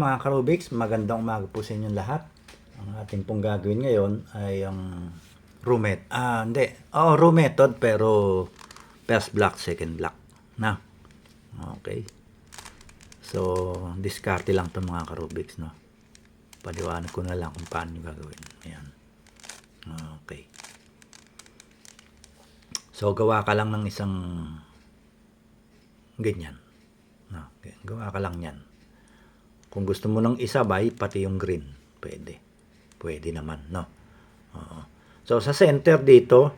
mga Karubiks, magandang umaga po sa inyong lahat. Ang ating pong gagawin ngayon ay ang roommate. Ah, hindi. Oo, room method pero first block, second block. Na. Okay. So, diskarte lang to mga Karubiks, no? Paliwanag ko na lang kung paano gagawin. Ayan. Okay. So, gawa ka lang ng isang ganyan. No, gawa ka lang yan. Kung gusto mo ng isabay, pati yung green. Pwede. Pwede naman, no? Oo. So, sa center dito,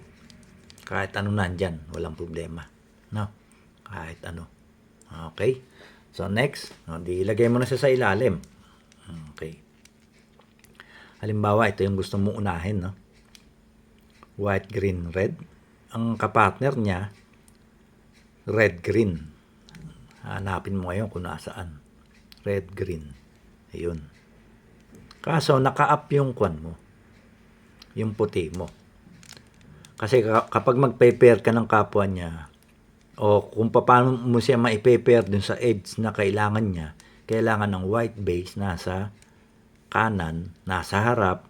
kahit ano nandyan, walang problema. No? Kahit ano. Okay? So, next, no, di ilagay mo na siya sa ilalim. Okay. Halimbawa, ito yung gusto mo unahin, no? White, green, red. Ang kapartner niya, red, green. Hanapin mo ngayon kung nasaan. Red, green. Ayun. Kaso, naka-up yung kwan mo. Yung puti mo. Kasi ka- kapag mag-pair ka ng kapwa niya, o kung paano mo siya ma-pair dun sa edge na kailangan niya, kailangan ng white base nasa kanan, nasa harap,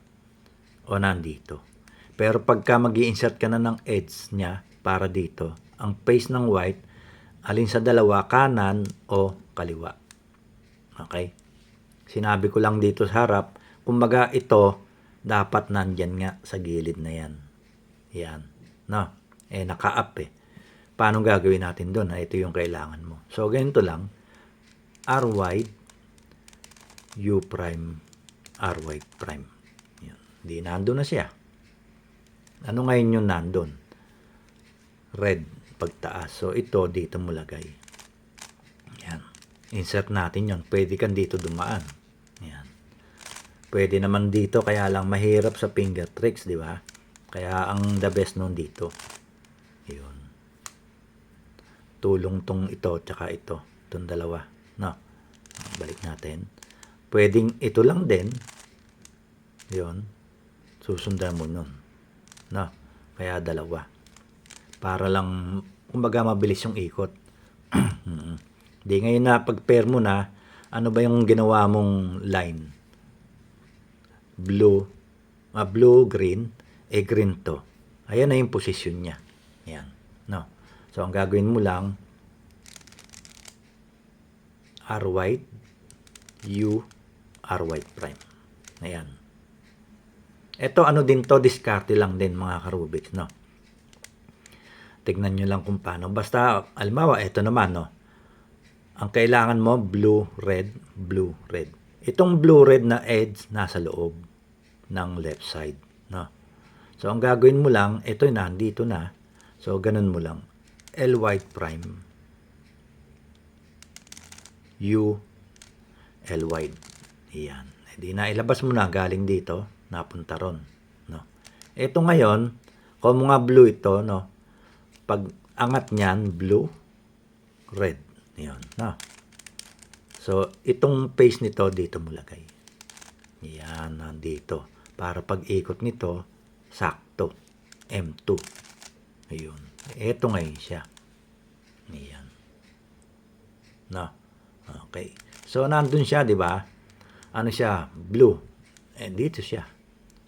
o nandito. Pero pagka mag insert ka na ng edge niya para dito, ang face ng white, alin sa dalawa, kanan o kaliwa. Okay? Sinabi ko lang dito sa harap, kumbaga ito, dapat nandyan nga sa gilid na yan. Yan. No? Eh, naka-up eh. Paano gagawin natin doon? Ito yung kailangan mo. So, ganito lang. R wide, U prime, R wide prime. Yan. Di nandun na siya. Ano ngayon yung nandun? Red, pagtaas. So, ito, dito mo lagay. Insert natin yon Pwede kan dito dumaan. Yan. Pwede naman dito, kaya lang mahirap sa finger tricks, di ba? Kaya ang the best nun dito. Yun. Tulong tong ito, tsaka ito. Itong dalawa. No. Balik natin. Pwedeng ito lang din. Yun. Susundan mo nun. No. Kaya dalawa. Para lang, kumbaga mabilis yung ikot. Di ngayon na pag-pair mo na, ano ba yung ginawa mong line? Blue, ah, blue, green, eh green to. Ayan na yung posisyon niya. Yan. No. So, ang gagawin mo lang, R white, U, R white prime. Ayan. Ito ano din to, diskarte lang din mga karubik, no? Tignan nyo lang kung paano. Basta, alimawa, ito naman, no? Ang kailangan mo, blue, red, blue, red. Itong blue-red na edge, nasa loob ng left side, no? So, ang gagawin mo lang, ito na, dito na. So, ganun mo lang. L white prime, U, L wide. Iyan. E di na ilabas mo na galing dito, napunta ron. No? Ito ngayon, kung mga blue ito, no? Pag angat niyan, blue, red. Yun. No? So, itong face nito, dito mo lagay. Yan, nandito. Para pag ikot nito, sakto. M2. Ayun. Ito ngayon siya. Yan. No? Okay. So, nandun siya, di ba? Ano siya? Blue. Eh, dito siya.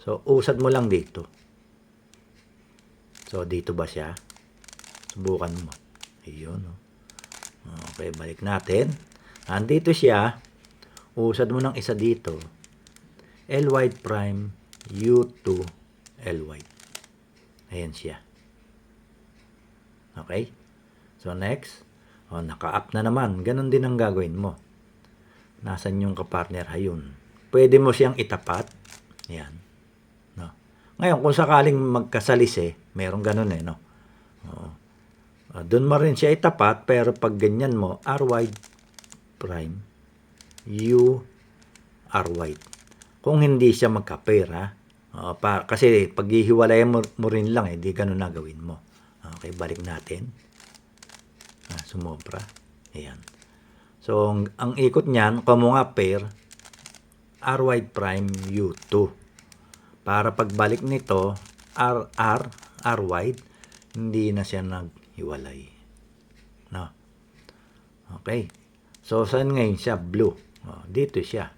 So, usad mo lang dito. So, dito ba siya? Subukan mo. Ayun, no? Okay, balik natin. Andito siya. Usad mo ng isa dito. L wide prime, U2, L wide. Ayan siya. Okay? So, next. O, naka-up na naman. Ganon din ang gagawin mo. Nasaan yung kapartner? Ayun. Pwede mo siyang itapat. Yan. No. Ngayon, kung sakaling magkasalis eh, meron ganun eh, no? Oo. Uh, doon mo rin siya itapat, pero pag ganyan mo, R wide prime, U R wide. Kung hindi siya magka-pair, ha? Oo, pa, kasi pag hihiwalayan mo, mo rin lang, eh, di ganun na gawin mo. Okay, balik natin. Ah, sumobra. Ayan. So, ang, ang ikot niyan, kung mo nga pair, R wide prime U2. Para pagbalik nito, R, R, R wide, hindi na siya naghiwalay. No? Okay. So, saan ngayon siya? Blue. Oh, dito siya.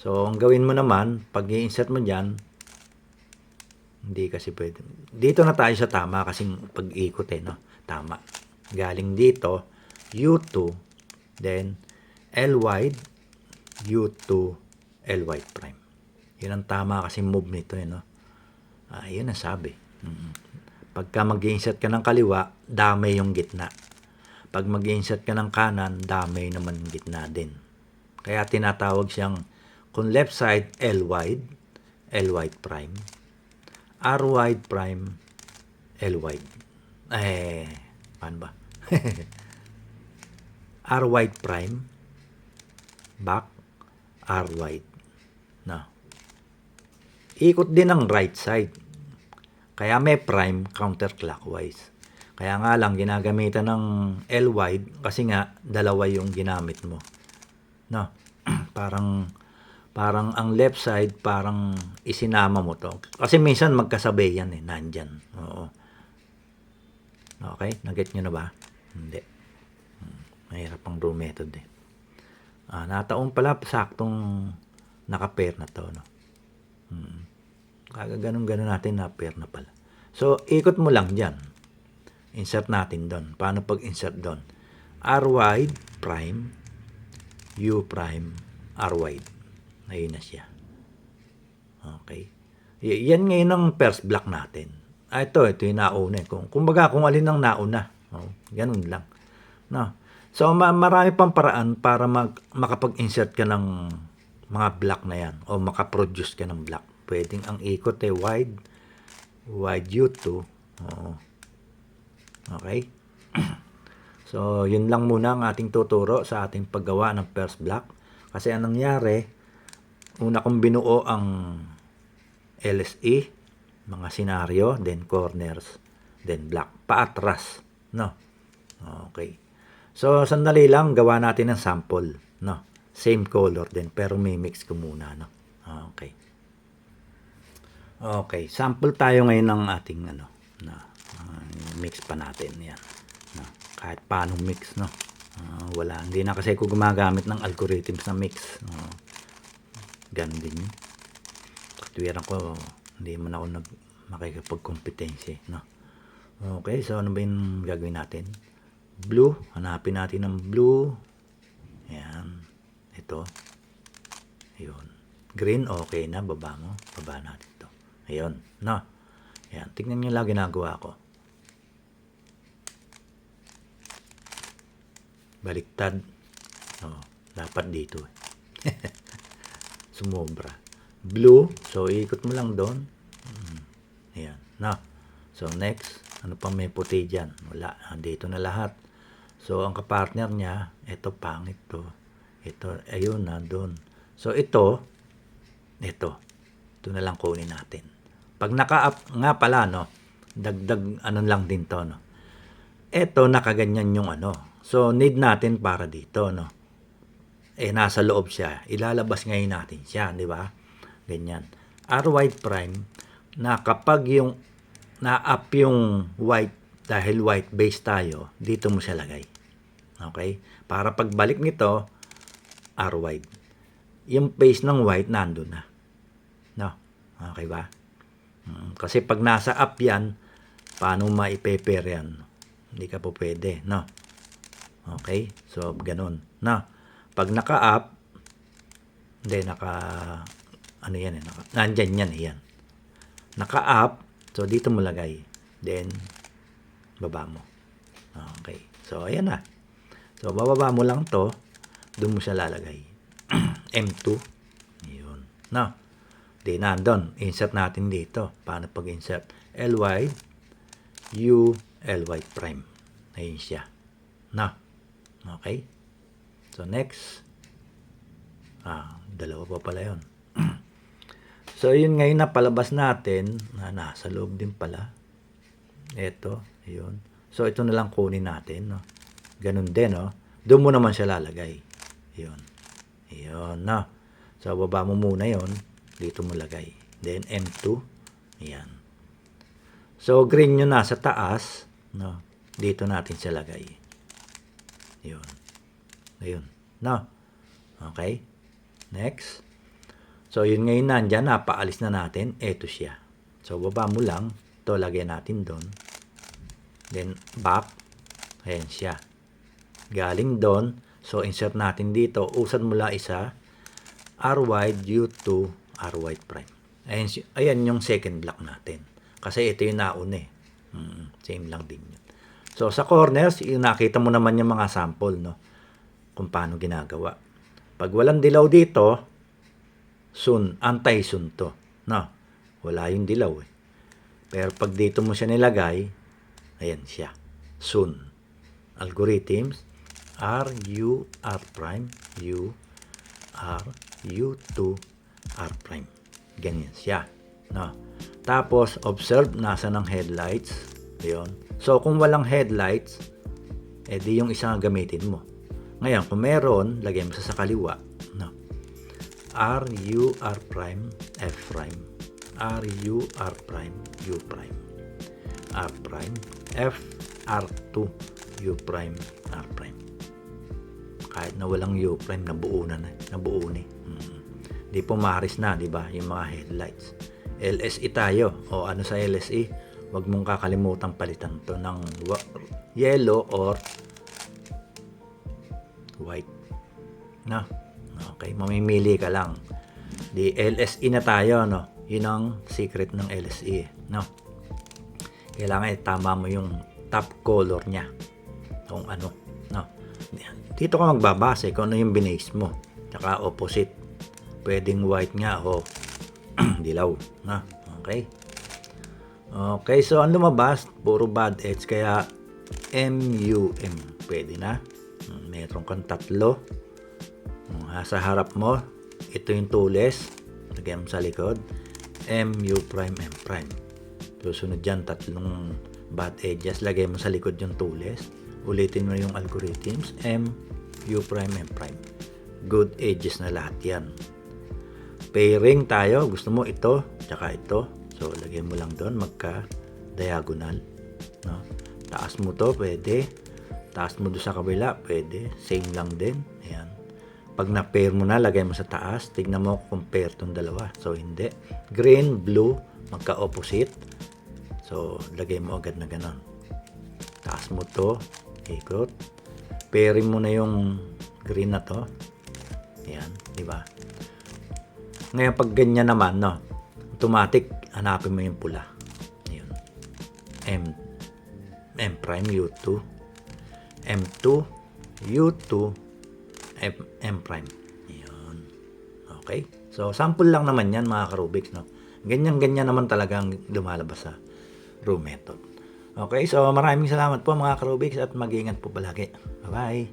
So, ang gawin mo naman, pag i-insert mo dyan, hindi kasi pwede. Dito na tayo sa tama kasi pag-ikot eh, no? Tama. Galing dito, U2, then L wide, U2, L wide prime. Yun ang tama kasi move nito eh, no? Ah, yun ang sabi. Mm. Pagka mag-insert ka ng kaliwa, damay yung gitna. Pag mag-insert ka ng kanan, damay naman yung gitna din. Kaya tinatawag siyang kung left side L wide, L wide prime, R wide prime, L wide. Eh, paano ba? R wide prime, back, R wide. No. Ikot din ang right side. Kaya may prime counterclockwise. Kaya nga lang ginagamitan ng L wide kasi nga dalawa yung ginamit mo. No. parang parang ang left side parang isinama mo to. Kasi minsan magkasabay yan eh, nandyan. Oo. Okay, naget nyo na ba? Hindi. Hmm, Mahirap ang rule method eh. Ah, nataon pala saktong naka-pair na to, no. Hmm. Kaga ganun-ganun natin na pair na pala. So, ikot mo lang dyan. Insert natin doon. Paano pag-insert doon? R wide prime, U prime, R wide. Ayun na siya. Okay. Y- yan ngayon ang first block natin. Ah, ito, ito yung nauna. Kung, kumbaga, kung alin ang nauna. Oh, ganun lang. No. So, ma- marami pang paraan para mag- makapag-insert ka ng mga block na yan o makaproduce ka ng block. Pwedeng ang ikot ay wide, wide U2. Oo. Okay? so, yun lang muna ang ating tuturo sa ating paggawa ng first block. Kasi anong nangyari, una kong binuo ang LSE, mga senaryo, then corners, then block. Paatras. No? Okay. So, sandali lang, gawa natin ng sample. No? Same color din, pero may mix ko muna. No? Okay. Okay, sample tayo ngayon ng ating ano, na ah, mix pa natin 'yan. No, kahit paano mix no. Ah, wala, hindi na kasi ako gumagamit ng algorithms na mix. No. Ganun din. Katwiran ko, hindi man ako nag makikipagkompetensya, no. Okay, so ano ba yung gagawin natin? Blue, hanapin natin ng blue. Yan. Ito. Ayun. Green, okay na. Baba mo. Baba natin. Ayun. No. Ayan. Tingnan nyo lang ginagawa ko. Baliktad. Oh, dapat dito. eh. Sumobra. Blue. So, ikot mo lang doon. Mm. Ayan. No. So, next. Ano pa may puti dyan? Wala. Dito na lahat. So, ang kapartner niya, ito pangit to. Ito, ayun na, doon. So, ito, ito. Ito na lang kunin natin. Pag naka-up, nga pala, no, dagdag, ano lang din to, no. Ito, nakaganyan yung ano. So, need natin para dito, no. Eh, nasa loob siya. Ilalabas ngayon natin siya, di ba? Ganyan. R white prime, na kapag yung na-up yung white, dahil white base tayo, dito mo siya lagay. Okay? Para pagbalik nito, R wide. Yung base ng white, nandun na. No? Okay ba? Mm, Kasi pag nasa up yan, paano maipeper yan? Hindi ka po pwede, no? Okay? So, ganun. No? Pag naka-up, hindi, naka, ano yan eh, naka, nandyan yan, yan. Naka-up, so dito mo lagay. Then, baba mo. Okay. So, ayan na. So, bababa mo lang to, doon mo siya lalagay. M2. Yun. No? Di nandun. Insert natin dito. Paano pag-insert? LY, U, LY prime. Ayun siya. No? Okay? So, next. Ah, dalawa pa pala yun. so, yun ngayon na palabas natin, na nasa loob din pala. Ito, yun. So, ito na lang kunin natin, no? Ganun din, no? Doon mo naman siya lalagay. Yun. Yun, no? So, baba mo muna yon Dito mo lagay. Then, M2. Yan. So, green nyo nasa taas, no? Dito natin siya lagay. Yun. Ayun. No? Okay? Next. So, yun ngayon nandyan, napaalis na natin. Ito siya. So, baba mo lang. Ito, lagyan natin doon. Then, back. Ayan siya. Galing doon. So, insert natin dito. Usad mula isa. R wide U2 R wide prime. Ayan, ayan yung second block natin. Kasi ito yung nauna eh. Mm, same lang din yun. So, sa corners, nakita mo naman yung mga sample, no? Kung paano ginagawa. Pag walang dilaw dito, sun, anti-sun to. No? Wala yung dilaw eh. Pero pag dito mo siya nilagay, ayan siya. Sun. Algorithms, R, U, R prime, U, R, U2, R prime. Ganyan siya. No? Tapos, observe, nasa ng headlights. Ayun. So, kung walang headlights, edi yung isa ang gamitin mo. Ngayon, kung meron, lagay mo sa sa kaliwa. No? R, U, R prime, F prime. R, U, R prime, U prime. R prime, F, R2, U prime, R prime. Kahit na walang U prime, nabuo na, na nabuo na. eh. Di pumaris na, di ba? Yung mga headlights. LSE tayo. O ano sa LSE? Huwag mong kakalimutan palitan to ng yellow or white. No? Okay, mamimili ka lang. Di LSE na tayo, no? Yun ang secret ng LSE, no? Kailangan eh, tama mo yung top color niya. Kung ano, no? Dito ka magbabase kung ano yung binase mo. Tsaka opposite. Pwedeng white nga o dilaw, no? Okay? Okay, so ang lumabas, puro bad edge, kaya MUM, pwede na. Hmm, Meron kang tatlo. Hmm, Sa harap mo, ito yung tulis. Lagyan mo sa likod. MU prime, M prime. Susunod dyan, tatlong bad edges. Lagay mo sa likod yung tulis. Ulitin mo yung algorithms. M, U prime, M prime. Good edges na lahat yan. Pairing tayo. Gusto mo ito, tsaka ito. So, lagay mo lang doon, magka-diagonal. No? Taas mo to, pwede. Taas mo doon sa kabila, pwede. Same lang din. Ayan. Pag na-pair mo na, lagay mo sa taas. Tignan mo compare tong dalawa. So, hindi. Green, blue, magka-opposite. So, lagay mo agad na ganon. Taas mo to, ikot. Pairing mo na yung green na to. Ayan, di ba? Ngayon, pag ganyan naman, no, automatic, hanapin mo yung pula. Yun. M, M prime U2, M2, U2, M, M prime. Yun. Okay? So, sample lang naman yan, mga karubiks, no? Ganyan-ganyan naman talagang lumalabas sa room method. Okay, so maraming salamat po mga karubiks at mag-ingat po palagi. Bye-bye!